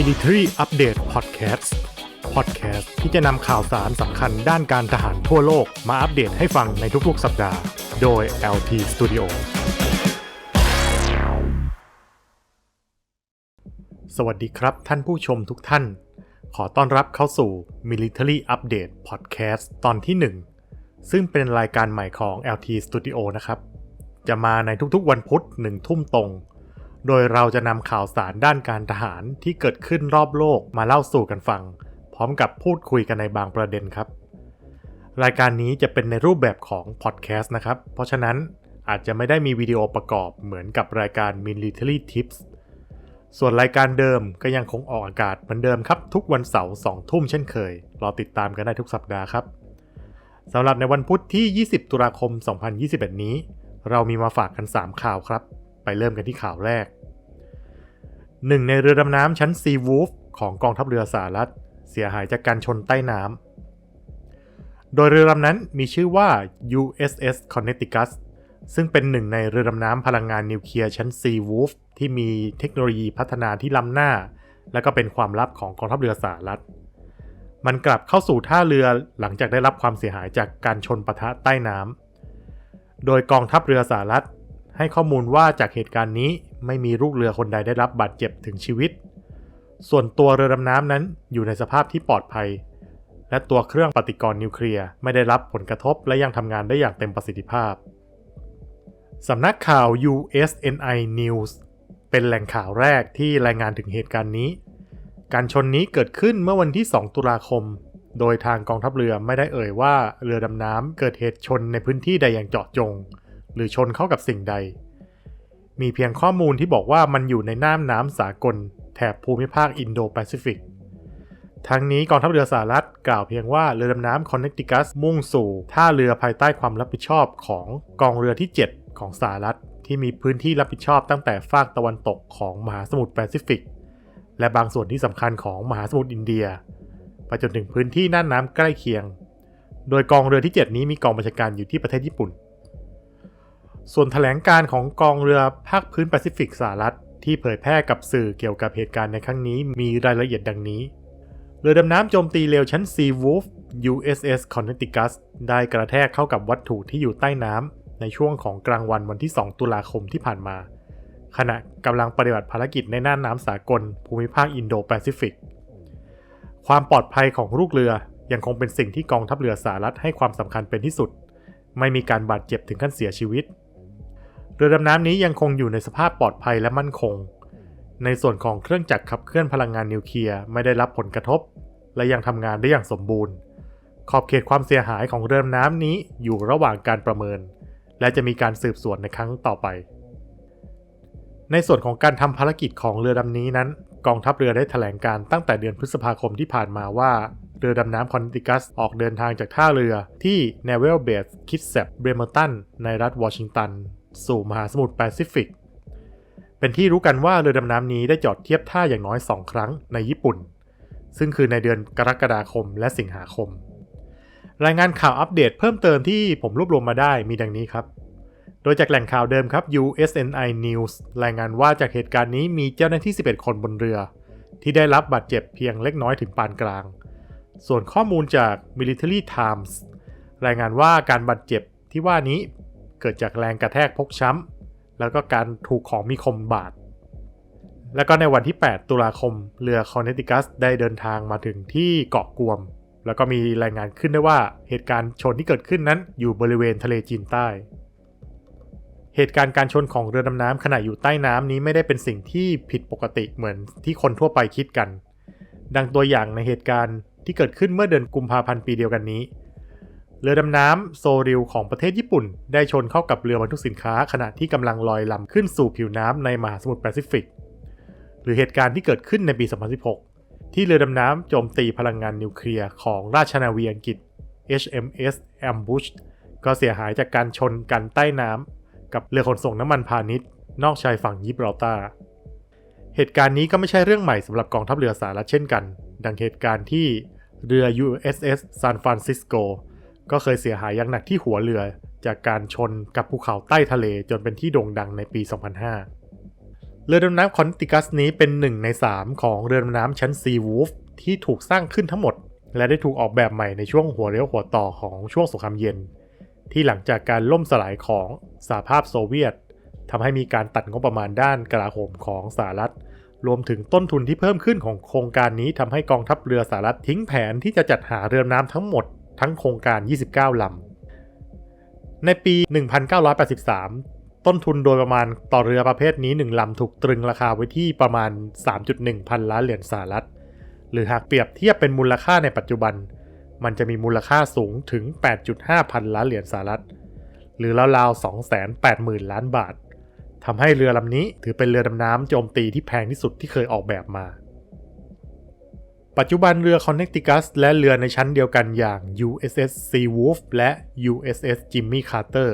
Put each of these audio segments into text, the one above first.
Military Update Podcast Podcast ที่จะนำข่าวสารสำคัญด้านการทหารทั่วโลกมาอัปเดตให้ฟังในทุกๆ สัปดาห์ โดย LT Studio สวัสดีครับท่านผู้ชมทุกท่าน ขอต้อนรับเข้าสู่ Military Update Podcast ตอนที่ 1 ซึ่งเป็นรายการใหม่ของ LT Studio นะครับ จะมาในทุกๆ วันพุธ1ทุ่มตรง โดยเราจะนำข่าวสารด้านการทหารที่เกิดขึ้นรอบโลกมาเล่าสู่กันฟัง พร้อมกับพูดคุยกันในบางประเด็นครับ รายการนี้จะเป็นในรูปแบบของพอดแคสต์นะครับ เพราะฉะนั้นอาจจะไม่ได้มีวิดีโอประกอบเหมือนกับรายการ Military Tips ส่วนรายการเดิมก็ยังคงออกอากาศเหมือนเดิมครับ ทุกวันเสาร์2ทุ่มเช่นเคย รอติดตามกันได้ทุกสัปดาห์ครับสำหรับในวันพุธที่ 20 ตุลาคม 2021 นี้ เรามีมาฝากกัน 3 ข่าวครับ ไปเริ่มกันที่ข่าวแรก หนึ่งในเรือดำน้ำชั้น Sea Wolf ของกองทัพเรือสหรัฐ เสียหายจากการชนใต้น้ำ โดยเรือลำนั้นมีชื่อว่า USS Connecticut ซึ่งเป็นหนึ่งในเรือดำน้ำพลังงานนิวเคลียร์ชั้น Sea Wolf ที่มีเทคโนโลยีพัฒนาที่ล้ำหน้า และก็เป็นความลับของกองทัพเรือสหรัฐ มันกลับเข้าสู่ท่าเรือหลังจากได้รับความเสียหายจากการชนปะทะใต้น้ำ โดยกองทัพเรือสหรัฐให้ข้อมูลว่าจากเหตุการณ์นี้ ไม่มีลูกเรือคนใดได้รับบาดเจ็บถึงชีวิต ส่วนตัวเรือดำน้ำนั้นอยู่ในสภาพที่ปลอดภัย และตัวเครื่องปฏิกรณ์นิวเคลียร์ไม่ได้รับผลกระทบและยังทำงานได้อย่างเต็มประสิทธิภาพสำนักข่าว USNI News เป็นแหล่งข่าวแรกที่รายงานถึงเหตุการณ์นี้ การชนนี้เกิดขึ้นเมื่อวันที่ 2 ตุลาคม โดยทางกองทัพเรือไม่ได้เอ่ยว่าเรือดำน้ำเกิดเหตุชนในพื้นที่ใดอย่างเจาะจง หรือชนเข้ากับสิ่งใด มีเพียงข้อมูลที่บอกว่ามันอยู่ในน่านน้ำสากล แถบภูมิภาคอินโดแปซิฟิก ทั้งนี้กองทัพเรือสหรัฐกล่าวเพียงว่าเรือดำน้ำคอนเนติคัสมุ่งสู่ท่าเรือภายใต้ความรับผิดชอบของกองเรือที่ 7 ของสหรัฐ ที่มีพื้นที่รับผิดชอบตั้งแต่ฝากตะวันตกของมหาสมุทรแปซิฟิก และบางส่วนที่สำคัญของมหาสมุทรอินเดีย ไปจนถึงพื้นที่น่านน้ำใกล้เคียง โดยกองเรือที่ 7 นี้มีกองบัญชาการอยู่ที่ประเทศญี่ปุ่น ส่วนถแถลงการของกองเรือภาคพื้นแปซิฟิกสหรัฐ ที่เผยแพร่กับสื่อเกี่ยวกับเหตุการณ์ในครั้งนี้มีรายละเอียดดังนี้ เรือดำน้ำโจมตีเรือชั้น Sea Wolf USS Connecticut ได้กระแทกเข้ากับวัตถุที่อยู่ใต้น้ำในช่วงของกลางวันวันที่ 2 ตุลาคมที่ผ่านมา ขณะกำลังปฏิบัติภารกิจในน่านน้ำสากล ภูมิภาคอินโดแปซิฟิก ความปลอดภัยของลูกเรือยังคงเป็นสิ่งที่กองทัพเรือสหรัฐให้ความสำคัญเป็นที่สุด ไม่มีการบาดเจ็บถึงขั้นเสียชีวิต เรือดำน้ำนี้ยังคงอยู่ในสภาพปลอดภัยและมั่นคง ในส่วนของเครื่องจักรขับเคลื่อนพลังงานนิวเคลียร์ไม่ได้รับผลกระทบ และยังทำงานได้อย่างสมบูรณ์ ขอบเขตความเสียหายของเรือดำน้ำนี้อยู่ระหว่างการประเมิน และจะมีการสืบสวนในครั้งต่อไป ในส่วนของการทำภารกิจของเรือดำนี้นั้น กองทัพเรือได้แถลงการตั้งแต่เดือนพฤษภาคมที่ผ่านมาว่าเรือดำน้ำคอนติกัสออกเดินทางจากท่าเรือที่ Naval Base Kitsap Bremerton ในรัฐวอชิงตัน สู่มหาสมุทรแปซิฟิก เป็นที่รู้กันว่าเรือดำน้ำนี้ได้จอดเทียบท่าอย่างน้อย 2 ครั้งในญี่ปุ่น ซึ่งคือในเดือนกรกฎาคมและสิงหาคม รายงานข่าวอัปเดตเพิ่มเติมที่ผมรวบรวมมาได้มีดังนี้ครับ โดยจากแหล่งข่าวเดิมครับ USNI News รายงานว่าจากเหตุการณ์นี้มีเจ้าหน้าที่ 11 คนบนเรือ ที่ได้รับบาดเจ็บเพียงเล็กน้อยถึงปานกลาง ส่วนข้อมูลจาก Military Times รายงานว่าการบาดเจ็บที่ว่านี้ เกิดจากแรงกระแทกพกช้ำ แล้วก็การถูกของมีคมบาด แล้วก็ในวันที่ 8 ตุลาคม เรือคอนเนติคัสได้เดินทางมาถึงที่เกาะกวม แล้วก็มีรายงานขึ้นได้ว่าเหตุการณ์ชนที่เกิดขึ้นนั้นอยู่บริเวณทะเลจีนใต้ เหตุการณ์การชนของเรือดำน้ำขณะอยู่ใต้น้ำนี้ไม่ได้เป็นสิ่งที่ผิดปกติเหมือนที่คนทั่วไปคิดกัน ดังตัวอย่างในเหตุการณ์ที่เกิดขึ้นเมื่อเดือนกุมภาพันธ์ปีเดียวกันนี้ เรือดำน้ำโซริวของประเทศญี่ปุ่น ได้ชนเข้ากับเรือบรรทุกสินค้าขณะที่กำลังลอยลำขึ้นสู่ผิวน้ำในมหาสมุทรแปซิฟิก หรือเหตุการณ์ที่เกิดขึ้นในปี 2016 ที่เรือดำน้ำโจมตีพลังงานนิวเคลียร์ของราชนาวีอังกฤษ HMS Ambush ก็เสียหายจากการชนกันใต้น้ำกับเรือขนส่งน้ำมันพาณิชย์ นอกชายฝั่งยิบราลตาร์เหตุการณ์นี้ก็ไม่ใช่เรื่องใหม่สำหรับกองทัพเรือสหรัฐเช่นกัน ดังเหตุการณ์ที่เรือ USS San Francisco ก็เคยเสียหายอย่างหนักที่หัวเรือ จากการชนกับภูเขาใต้ทะเลจนเป็นที่โด่งดังในปี 2005 เรือดำน้ำคอนติกัสนี้เป็นหนึ่งใน 3 ของเรือดำน้ำชั้นซีวูฟที่ถูกสร้างขึ้นทั้งหมด และได้ถูกออกแบบใหม่ในช่วงหัวเรียวหัวต่อของช่วงสงครามเย็น ที่หลังจากการล่มสลายของสหภาพโซเวียตทำให้มีการตัดงบประมาณด้านกลาโหมของสหรัฐรวมถึงต้นทุนที่เพิ่มขึ้นของโครงการนี้ทำให้กองทัพเรือสหรัฐทิ้งแผนที่จะจัดหาเรือดำน้ำทั้งหมด ทั้งโครงการ 29 ลำ ในปี 1983 ต้นทุนโดยประมาณต่อเรือประเภทนี้ 1 ลำถูกตรึงราคาไว้ที่ประมาณ 3.1 พันล้านเหรียญสหรัฐ หรือหากเปรียบเทียบเป็นมูลค่าในปัจจุบัน มันจะมีมูลค่าสูงถึง 8.5 พันล้านเหรียญสหรัฐ หรือราวๆ280,000 ล้านบาททำให้เรือลำนี้ถือเป็นเรือดำน้ำโจมตีที่แพงที่สุดที่เคยออกแบบมา ปัจจุบันเรือ Connecticut และเรือในชั้นเดียวกันอย่าง USS Seawolf และ USS Jimmy Carter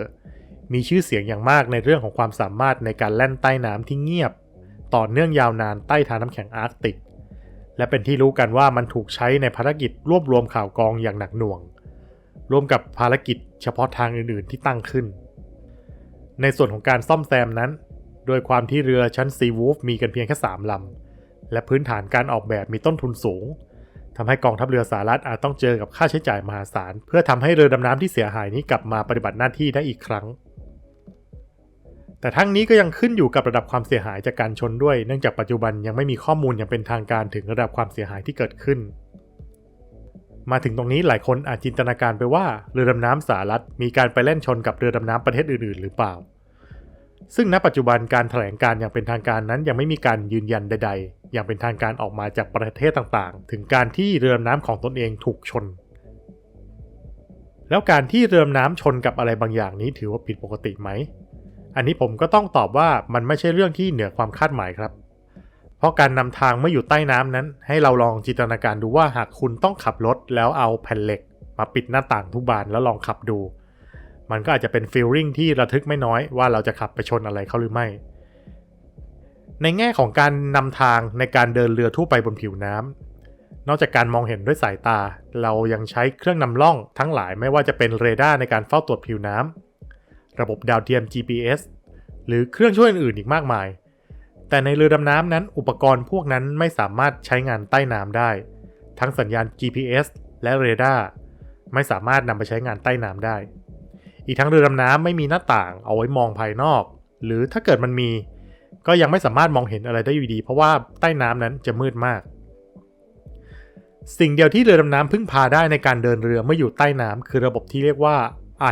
มีชื่อเสียงอย่างมากในเรื่องของความสามารถในการแล่นใต้น้ำที่เงียบ ต่อเนื่องยาวนานใต้ทานน้ำแข็งอาร์กติก และเป็นที่รู้กันว่ามันถูกใช้ในภารกิจรวบรวมข่าวกรองอย่างหนักหน่วง รวมกับภารกิจเฉพาะทางอื่นๆที่ตั้งขึ้น ในส่วนของการซ่อมแซมนั้น โดยความที่เรือชั้น Seawolf มีกันเพียงแค่3ลำ และพื้นฐานการออกแบบมีต้นทุนสูงทำให้กองทัพเรือสหรัฐอาจต้องเจอกับค่าใช้จ่ายมหาศาล เพื่อทำให้เรือดำน้ำที่เสียหายนี้กลับมาปฏิบัติหน้าที่ได้อีกครั้ง แต่ทั้งนี้ก็ยังขึ้นอยู่กับระดับความเสียหายจากการชนด้วย เนื่องจากปัจจุบันยังไม่มีข้อมูลอย่างเป็นทางการถึงระดับความเสียหายที่เกิดขึ้นมาถึงตรงนี้หลายคนอาจจินตนาการไปว่าเรือดำน้ำสหรัฐมีการไปเล่นชนกับเรือดำน้ำประเทศอื่น ๆ หรือเปล่า ซึ่งณปัจจุบันการแถลงการอย่างเป็นทางการนั้นยังไม่มีการยืนยันใด ๆ อย่างเป็นทางการออกมาจากประเทศต่างๆ ถึงการที่เรือดำน้ำของตนเองถูกชน แล้วการที่เรือดำน้ำชนกับอะไรบางอย่างนี้ถือว่าผิดปกติไหม อันนี้ผมก็ต้องตอบว่ามันไม่ใช่เรื่องที่เหนือความคาดหมายครับ เพราะการนำทางเมื่ออยู่ใต้น้ำนั้น ให้เราลองจินตนาการดูว่าหากคุณต้องขับรถแล้วเอาแผ่นเหล็ก มาปิดหน้าต่างทุกบานแล้วลองขับดู มันก็อาจจะเป็นฟีลลิ่งที่ระทึกไม่น้อยว่าเราจะขับไปชนอะไรเขาหรือไม่ ในแง่ของการนำทางในการเดินเรือทั่วไปบนผิวน้ำนอกจากการมองเห็นด้วยสายตา เรายังใช้เครื่องนำล่องทั้งหลายไม่ว่าจะเป็นเรดาร์ในการเฝ้าตรวจผิวน้ำระบบดาวเทียม GPS หรือเครื่องช่วยอื่นๆอีกมากมาย แต่ในเรือดำน้ำนั้นอุปกรณ์พวกนั้นไม่สามารถใช้งานใต้น้ำได้ ทั้งสัญญาณ GPS และเรดาร์ไม่สามารถนำไปใช้งานใต้น้ำได้ อีกทั้งเรือดำน้ำไม่มีหน้าต่างเอาไว้มองภายนอก หรือถ้าเกิดมันมี ก็ยังไม่สามารถมองเห็นอะไรได้อยู่ดี เพราะว่าใต้น้ำนั้นจะมืดมาก สิ่งเดียวที่เรือดำน้ำพึ่งพาได้ในการเดินเรือเมื่ออยู่ใต้น้ำคือระบบที่เรียกว่า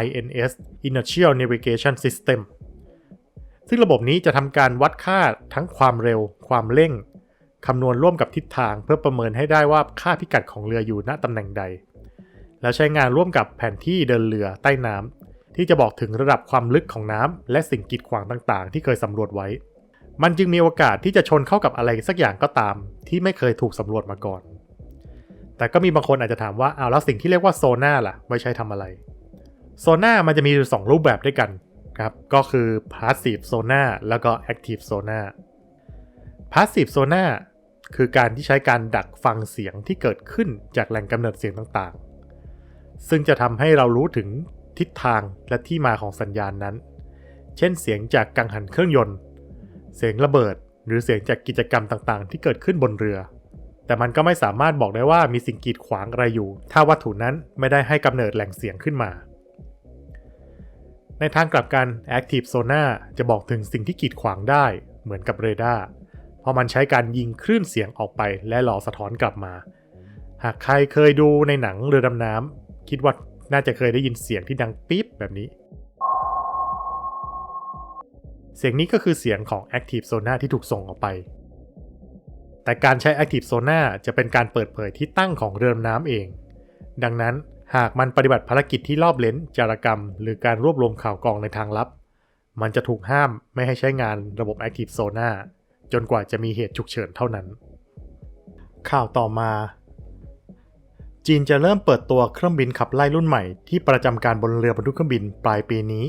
INS Inertial Navigation System ซึ่งระบบนี้จะทำการวัดค่าทั้งความเร็ว ความเร่งคำนวณร่วมกับทิศทางเพื่อประเมินให้ได้ว่าค่าพิกัดของเรืออยู่ณตำแหน่งใด แล้วใช้งานร่วมกับแผนที่เดินเรือใต้น้ำ ที่จะบอกถึงระดับความลึกของน้ำและสิ่งกีดขวางต่างๆ ที่เคยสำรวจไว้ มันจึงมีโอกาสที่จะชนเข้ากับอะไรสักอย่างก็ตาม ที่ไม่เคยถูกสำรวจมาก่อน แต่ก็มีบางคนอาจจะถามว่าเอาแล้วสิ่งที่เรียกว่าโซน่าล่ะไว้ใช้ทำอะไร โซน่ามันจะมีอยู่สองรูปแบบด้วยกันครับ ก็คือ passive sonar แล้วก็ active sonar passive sonar คือการที่ใช้การดักฟังเสียงที่เกิดขึ้นจากแหล่งกำเนิดเสียงต่างๆ ซึ่งจะทำให้เรารู้ถึง ทิศทางและที่มาของสัญญาณนั้น เช่นเสียงจากกังหันเครื่องยนต์ เสียงระเบิด หรือเสียงจากกิจกรรมต่างๆ ที่เกิดขึ้นบนเรือ แต่มันก็ไม่สามารถบอกได้ว่ามีสิ่งกีดขวางอะไรอยู่ ถ้าวัตถุนั้นไม่ได้ให้กำเนิดแหล่งเสียงขึ้นมา ในทางกลับกัน Active Sonar จะบอกถึงสิ่งที่กีดขวางได้ เหมือนกับเรดาร์เพราะมันใช้การยิงคลื่นเสียงออกไปและรอสะท้อนกลับมา หากใครเคยดูในหนังเรือดำน้ำคิดว่า น่าจะเคยได้ยินเสียงที่ดังปี๊บแบบนี้ เสียงนี้ก็คือเสียงของ Active Sonar ที่ถูกส่งออกไป แต่การใช้ Active Sonar จะเป็นการเปิดเผยที่ตั้งของเรือดำน้ำเอง ดังนั้นหากมันปฏิบัติภารกิจที่รอบเลนจารกรรม หรือการรวบรวมข่าวกรองในทางลับ มันจะถูกห้ามไม่ให้ใช้งานระบบ Active Sonar จนกว่าจะมีเหตุฉุกเฉินเท่านั้น ข่าวต่อมา จีนจะเริ่มเปิดตัวเครื่องบินขับไล่รุ่นใหม่ที่ประจำการบนเรือบรรทุกเครื่องบินปลายปีนี้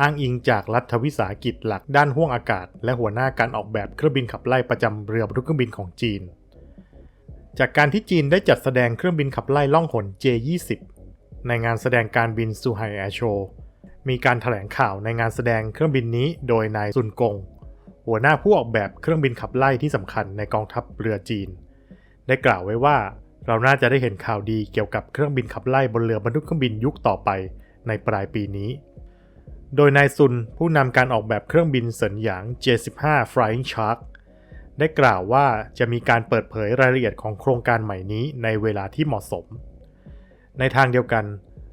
อ้างอิงจากรัฐวิสาหกิจหลักด้านห้วงอากาศ และหัวหน้าการออกแบบเครื่องบินขับไล่ประจำเรือบรรทุกเครื่องบินของจีน จากการที่จีนได้จัดแสดงเครื่องบินขับไล่ล่องหน J20 ในงานแสดงการบินซูไฮแอร์โชว์มีการถแถลงข่าวในงานแสดงเครื่องบินนี้โดยนายซุนกง หัวหน้าผู้ออกแบบเครื่องบินขับไล่ที่สำคัญในกองทัพเรือจีน ได้กล่าวไว้ว่า เราน่าจะได้เห็นข่าวดีเกี่ยวกับเครื่องบินขับไล่บนเรือบรรทุกเครื่องบินยุคต่อไปในปลายปีนี้ โดยนายซุนผู้นำการออกแบบเครื่องบินเซินหยาง J15 Flying Shark ได้กล่าวว่าจะมีการเปิดเผยรายละเอียดของโครงการใหม่นี้ในเวลาที่เหมาะสม ในทางเดียวกัน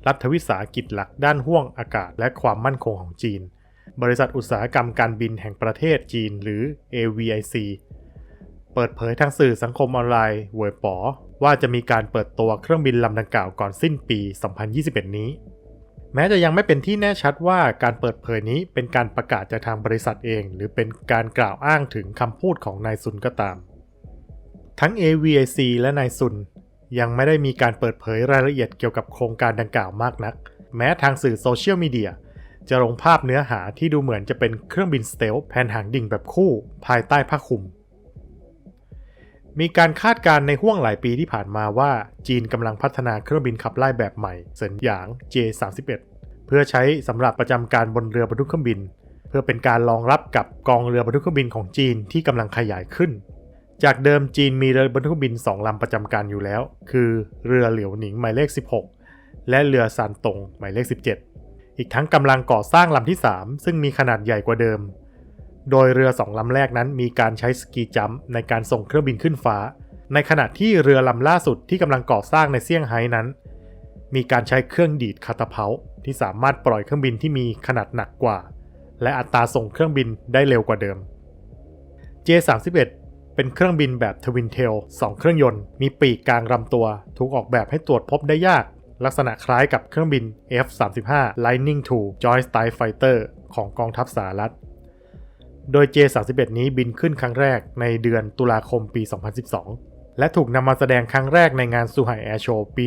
รัฐวิสาหกิจหลักด้านห่วงอากาศและความมั่นคงของจีน บริษัทอุตสาหกรรมการบินแห่งประเทศจีนหรือ AVIC เปิดเผยทางสื่อสังคมออนไลน์เวยป๋อ ว่าจะมีการเปิดตัวเครื่องบินลำดังกล่าวก่อนสิ้นปี 2021 นี้ แม้จะยังไม่เป็นที่แน่ชัดว่าการเปิดเผยนี้เป็นการประกาศจากทางบริษัทเอง หรือเป็นการกล่าวอ้างถึงคำพูดของนายซุนก็ตาม ทั้ง AVIC และนายซุนยังไม่ได้มีการเปิดเผยรายละเอียดเกี่ยวกับโครงการดังกล่าวมากนัก แม้ทางสื่อโซเชียลมีเดียจะลงภาพเนื้อหาที่ดูเหมือนจะเป็นเครื่องบินสเตลแผนหางดิ่งแบบคู่ ภายใต้ผ้าคลุม มีการคาดการณ์ในห่วงหลายปีที่ผ่านมาว่าจีนกำลังพัฒนาเครื่องบินขับไล่แบบใหม่เสินหยาง J31 เพื่อใช้สำหรับประจำการบนเรือบรรทุกเครื่องบิน เพื่อเป็นการรองรับกับกองเรือบรรทุกเครื่องบินของจีนที่กำลังขยายขึ้น จากเดิมจีนมีเรือบรรทุกเครื่องบิน2ลำประจำการอยู่แล้ว คือเรือเหลียวหนิงหมายเลข 16 และเรือซานตงหมายเลข 17 อีกทั้งกำลังก่อสร้างลำที่ 3 ซึ่งมีขนาดใหญ่กว่าเดิม โดยเรือสองลำแรกนั้นมีการใช้สกีจัมป์ในการส่งเครื่องบินขึ้นฟ้า ในขณะที่เรือลำล่าสุดที่กำลังก่อสร้างในเซี่ยงไฮ้นั้น มีการใช้เครื่องดีดคาตาเพาที่สามารถปล่อยเครื่องบินที่มีขนาดหนักกว่า และอัตราส่งเครื่องบินได้เร็วกว่าเดิม J31 เป็นเครื่องบินแบบทวินเทล2เครื่องยนต์ มีปีกกลางลำตัว ถูกออกแบบให้ตรวจพบได้ยาก ลักษณะคล้ายกับเครื่องบิน F-35 Lightning II Joint Strike Fighter ของกองทัพสหรัฐ โดย J31 นี้บินขึ้นครั้งแรกในเดือนตุลาคมปี 2012 และถูกนำมาแสดงครั้งแรกในงานซูไห่แอร์โชว์ปี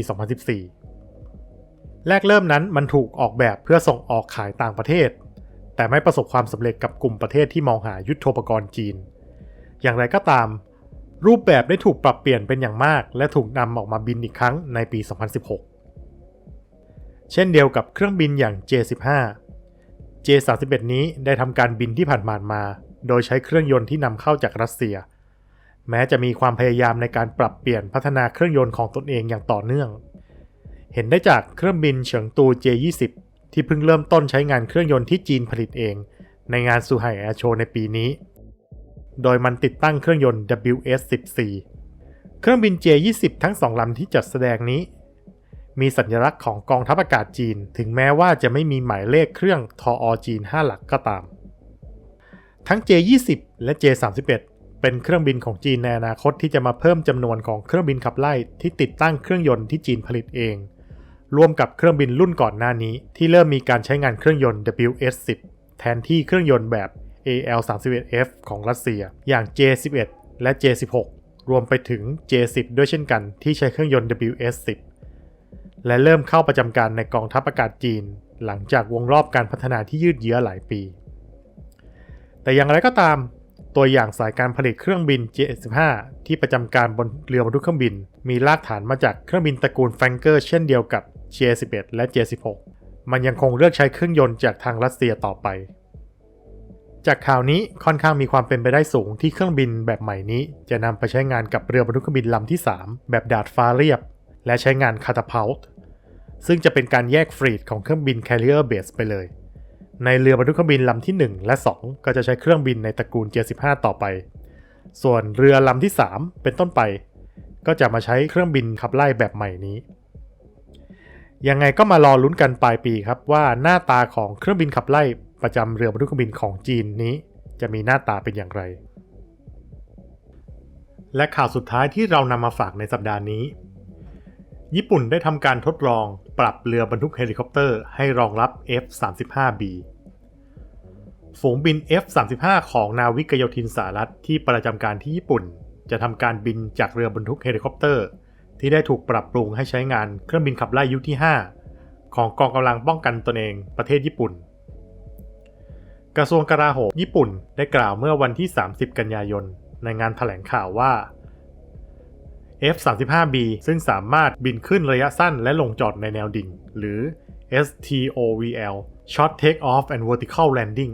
2014 แรกเริ่มนั้นมันถูกออกแบบเพื่อส่งออกขายต่างประเทศ แต่ไม่ประสบความสำเร็จกับกลุ่มประเทศที่มองหายุทโธปกรณ์จีน อย่างไรก็ตาม รูปแบบได้ถูกปรับเปลี่ยนเป็นอย่างมาก และถูกนำออกมาบินอีกครั้งในปี 2016 เช่นเดียวกับเครื่องบินอย่าง J15 J31 นี้ได้ทำการบินที่ผ่านมา โดยใช้เครื่องยนต์ที่นำเข้าจากรัสเซีย แม้จะมีความพยายามในการปรับเปลี่ยนพัฒนาเครื่องยนต์ของตนเองอย่างต่อเนื่อง เห็นได้จากเครื่องบินเฉิงตู J20 ที่เพิ่งเริ่มต้นใช้งานเครื่องยนต์ที่จีนผลิตเอง ในงานซูไห่แอร์โชว์ในปีนี้ โดยมันติดตั้งเครื่องยนต์ WS14 เครื่องบิน J20 ทั้งสองลำที่จัดแสดงนี้ มีสัญลักษณ์ของกองทัพอากาศจีน ถึงแม้ว่าจะไม่มีหมายเลขเครื่องทออจีน 5 หลักก็ตาม ทั้ง J20 และ J31 เป็นเครื่องบินของจีนในอนาคตที่จะมาเพิ่มจำนวนของเครื่องบินขับไล่ที่ติดตั้งเครื่องยนต์ที่จีนผลิตเอง รวมกับเครื่องบินรุ่นก่อนหน้านี้ ที่เริ่มมีการใช้งานเครื่องยนต์ WS10 แทนที่เครื่องยนต์แบบ AL31F ของรัสเซีย อย่าง J11 และ J16 รวมไปถึง J10 ด้วยเช่นกันที่ใช้เครื่องยนต์ WS10 และเริ่มเข้าประจำการในกองทัพอากาศจีน หลังจากวงรอบการพัฒนาที่ยืดเยื้อหลายปี แต่อย่างไรก็ตามตัวอย่างสายการผลิตเครื่องบิน J15 ที่ประจำการบนเรือบรรทุกเครื่องบิน มีรากฐานมาจากเครื่องบินตระกูลแฟรงเกอร์เช่นเดียวกับ J11 และ J16 มันยังคงเลือกใช้เครื่องยนต์จากทางรัสเซียต่อไป จากข่าวนี้ค่อนข้างมีความเป็นไปได้สูงที่เครื่องบินแบบใหม่นี้ จะนำไปใช้งานกับเรือบรรทุกเครื่องบินลำที่ 3 แบบดาดฟ้าเรียบ และใช้งานคาตาพัลต์ซึ่งจะเป็นการแยกฟรีดของเครื่องบิน Carrier Base ไปเลย ในเรือบรรทุกเครื่องบินลำที่ 1 และ 2 ก็จะใช้เครื่องบินในตระกูล J15 ต่อไป ส่วนเรือลำที่ 3 เป็นต้นไป ก็จะมาใช้เครื่องบินขับไล่แบบใหม่นี้ ยังไงก็มารอลุ้นกันปลายปีครับว่าหน้าตาของเครื่องบินขับไล่ประจำเรือบรรทุกเครื่องบินของจีนนี้ จะมีหน้าตาเป็นอย่างไร และข่าวสุดท้ายที่เรานำมาฝากในสัปดาห์นี้ ญี่ปุ่นได้ทำการทดลองปรับเรือบรรทุกเฮลิคอปเตอร์ให้รองรับ F-35B ฝูงบิน F-35 ของนาวิกโยธินสหรัฐที่ประจำการที่ญี่ปุ่น จะทำการบินจากเรือบรรทุกเฮลิคอปเตอร์ ที่ได้ถูกปรับปรุงให้ใช้งานเครื่องบินขับไล่ยุคที่ 5 ของกองกำลังป้องกันตนเองประเทศญี่ปุ่น กระทรวงกลาโหมญี่ปุ่นได้กล่าวเมื่อวันที่ 30 กันยายน ในงานถแถลงข่าวว่า F-35B ซึ่งสามารถบินขึ้นระยะสั้นและลงจอดในแนวดิ่ง หรือ STOVL Short Take Off and Vertical Landing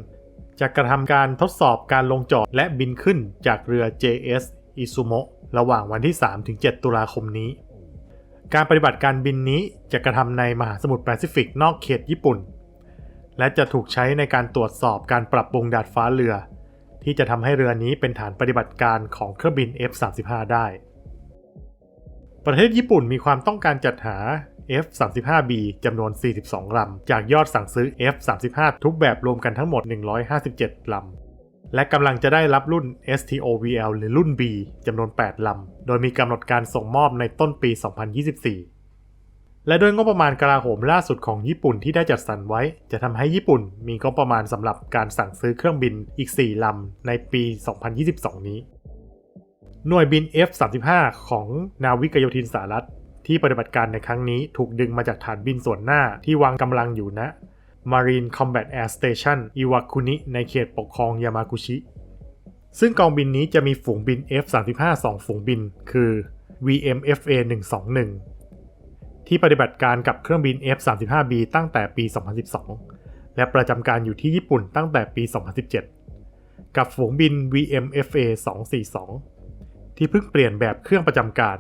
จะกระทำการทดสอบการลงจอดและบินขึ้นจากเรือ JS Izumo ระหว่างวันที่ 3-7 ตุลาคมนี้ การปฏิบัติการบินนี้จะกระทำในมหาสมุทรแปซิฟิกนอกเขตญี่ปุ่น และจะถูกใช้ในการตรวจสอบการปรับปรุงดาดฟ้าเรือ ที่จะทำให้เรือนี้เป็นฐานปฏิบัติการของเครื่องบิน F-35 ได้ ประเทศญี่ปุ่นมีความต้องการจัดหา F-35B จำนวน 42 ลำ จากยอดสั่งซื้อ F-35 ทุกแบบรวมกันทั้งหมด 157 ลำ และกำลังจะได้รับรุ่น STOVL หรือรุ่น B จำนวน 8 ลำ โดยมีกำหนดการส่งมอบในต้นปี 2024 และด้วยงบประมาณกลาโหมล่าสุดของญี่ปุ่นที่ได้จัดสรรไว้ จะทำให้ญี่ปุ่นมีงบประมาณสำหรับการสั่งซื้อเครื่องบินอีก 4 ลำในปี 2022 นี้ หน่วยบิน F-35 ของนาวิกโยธินสหรัฐ ที่ปฏิบัติการในครั้งนี้ถูกดึงมาจากฐานบินส่วนหน้าที่วางกำลังอยู่ณ Marine Combat Air Station อิวาคุนิในเขตปกครองยามากุชิ ซึ่งกองบินนี้จะมีฝูงบิน F-35 2 ฝูงบิน คือ VMFA 121 ที่ปฏิบัติการกับเครื่องบิน F-35B ตั้งแต่ปี 2012 และประจำการอยู่ที่ญี่ปุ่นตั้งแต่ปี 2017 กับฝูงบิน VMFA 242 ที่เพิ่งเปลี่ยนแบบเครื่องประจำการ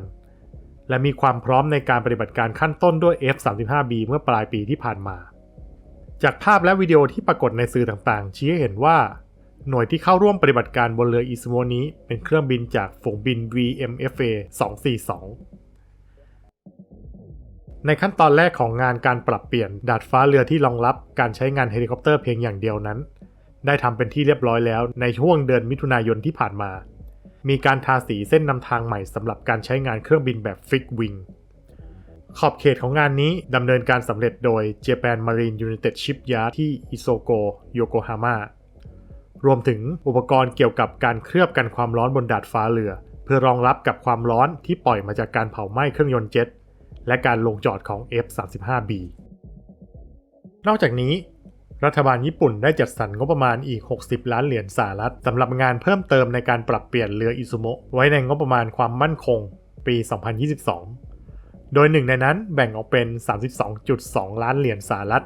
และมีความพร้อมในการปฏิบัติการขั้นต้นด้วย F-35B เมื่อปลายปีที่ผ่านมา จากภาพและวิดีโอที่ปรากฏในสื่อต่างๆ ชี้ให้เห็นว่า หน่วยที่เข้าร่วมปฏิบัติการบนเรืออิซุโมนี้ เป็นเครื่องบินจากฝูงบิน VMFA 242ในขั้นตอนแรกของงานการปรับเปลี่ยนดาดฟ้าเรือที่รองรับการใช้งานเฮลิคอปเตอร์เพียงอย่างเดียวนั้น ได้ทำเป็นที่เรียบร้อยแล้วในช่วงเดือนมิถุนายนที่ผ่านมา มีการทาสีเส้นนำทางใหม่สำหรับการใช้งานเครื่องบินแบบฟิกวิงขอบเขตของงานนี้ดำเนินการสำเร็จโดย Japan Marine United Shipyard ที่อิโซโกโยโกฮาม่ารวมถึงอุปกรณ์เกี่ยวกับการเคลือบกันความร้อนบนดาดฟ้าเรือ เพื่อรองรับกับความร้อนที่ปล่อยมาจากการเผาไหม้เครื่องยนต์เจ็ตและการลงจอดของ F-35B นอกจากนี้ รัฐบาลญี่ปุ่นได้จัดสรรงบประมาณอีก 60 ล้านเหรียญสหรัฐสำหรับงานเพิ่มเติมในการปรับเปลี่ยนเรืออิซุโมะไว้ในงบประมาณความมั่นคงปี 2022 โดยหนึ่งในนั้นแบ่งออกเป็น 32.2 ล้านเหรียญสหรัฐ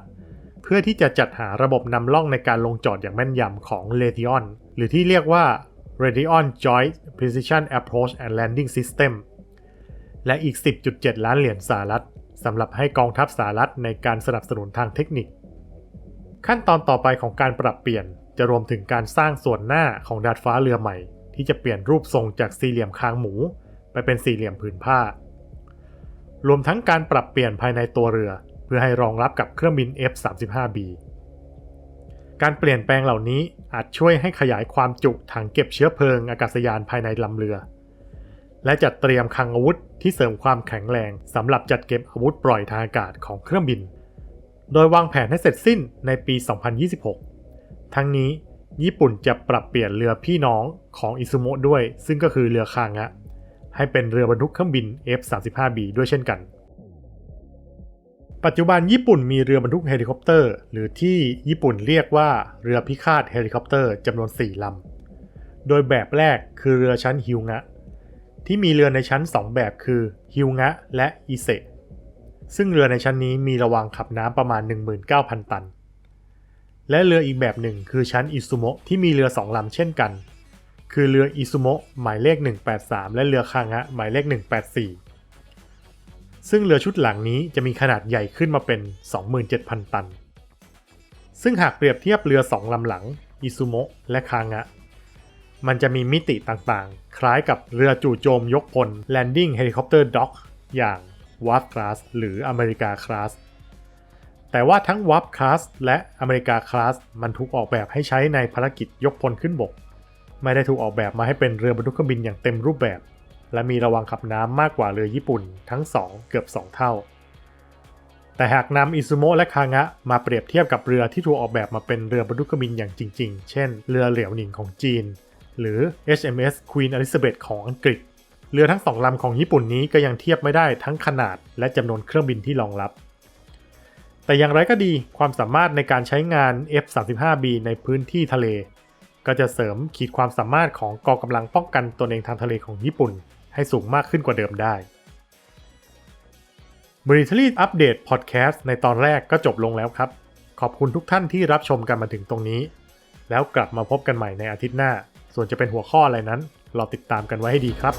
เพื่อที่จะจัดหาระบบนำล่องในการลงจอดอย่างแม่นยำของ Raytheon หรือที่เรียกว่า Raytheon Joint Precision Approach and Landing System และอีก 10.7 ล้านเหรียญสหรัฐสำหรับให้กองทัพสหรัฐในการสนับสนุนทางเทคนิค ขั้นตอนต่อไปของการปรับเปลี่ยนจะรวมถึงการสร้างส่วนหน้าของดาดฟ้าเรือใหม่ ที่จะเปลี่ยนรูปทรงจากสี่เหลี่ยมคางหมู ไปเป็นสี่เหลี่ยมผืนผ้า รวมทั้งการปรับเปลี่ยนภายในตัวเรือ เพื่อให้รองรับกับเครื่องบิน F-35B การเปลี่ยนแปลงเหล่านี้อาจช่วยให้ขยายความจุถังเก็บเชื้อเพลิงอากาศยานภายในลำเรือ และจัดเตรียมคลังอาวุธที่เสริมความแข็งแรงสำหรับจัดเก็บอาวุธปล่อยทางอากาศของเครื่องบิน โดยวางแผนให้เสร็จสิ้นในปี 2026 ทั้งนี้ญี่ปุ่นจะปรับเปลี่ยนเรือพี่น้องของอิซุโมะด้วย ซึ่งก็คือเรือคางะ ให้เป็นเรือบรรทุกเครื่องบิน F-35B ด้วยเช่นกัน ปัจจุบันญี่ปุ่นมีเรือบรรทุกเฮลิคอปเตอร์ หรือที่ญี่ปุ่นเรียกว่าเรือพิฆาตเฮลิคอปเตอร์จำนวน 4ลำ โดยแบบแรกคือเรือชั้นฮิวงะ ที่มีเรือในชั้น 2 แบบคือฮิวงะและอิเซะ ซึ่งเรือในชั้นนี้มีระวางขับน้ำประมาณ 19,000 ตัน และเรืออีกแบบหนึ่งคือชั้นอิซุโมะที่มีเรือ2ลำเช่นกัน คือเรืออิซุโมะหมายเลข 183 และเรือคางะหมายเลข 184 ซึ่งเรือชุดหลังนี้จะมีขนาดใหญ่ขึ้นมาเป็น 27,000 ตัน ซึ่งหากเปรียบเทียบเรือ2ลำหลังอิซุโมะและคางะมันจะมีมิติต่างๆ คล้ายกับเรือจู่โจมยกพล Landing Helicopter Dock อย่าง w a r p Class หรือ America Class แต่ว่าทั้ง w a r p Class และ America Class มันถูกออกแบบให้ใช้ในภารกิจยกพลขึ้นบก ไม่ได้ถูกออกแบบมาให้เป็นเรือบรรทุกเครื่องบินอย่างเต็มรูปแบบ และมีระวังขับน้ำมากกว่าเรือญี่ปุ่นทั้ง 2 เกือบ 2 เท่า แต่หากนำอิซุโมะและคางะมาเปรียบเทียบกับเรือที่ถูกออกแบบมาเป็นเรือบรรทุกเครื่องบินอย่างจริง ๆ เช่น เรือเหลียวหนิงของจีน หรือ HMS Queen Elizabeth ของอังกฤษ เรือทั้งสองลำของญี่ปุ่นนี้ก็ยังเทียบไม่ได้ทั้งขนาดและจำนวนเครื่องบินที่รองรับ แต่อย่างไรก็ดีความสามารถในการใช้งาน F-35B ในพื้นที่ทะเล ก็จะเสริมขีดความสามารถของกองกำลังป้องกันตนเองทางทะเลของญี่ปุ่น ให้สูงมากขึ้นกว่าเดิมได้ Military Update Podcast ในตอนแรกก็จบลงแล้วครับ ขอบคุณทุกท่านที่รับชมกันมาถึงตรงนี้ แล้วกลับมาพบกันใหม่ในอาทิตย์หน้า ส่วนจะเป็นหัวข้ออะไรนั้น เราติดตามกันไว้ให้ดีครับ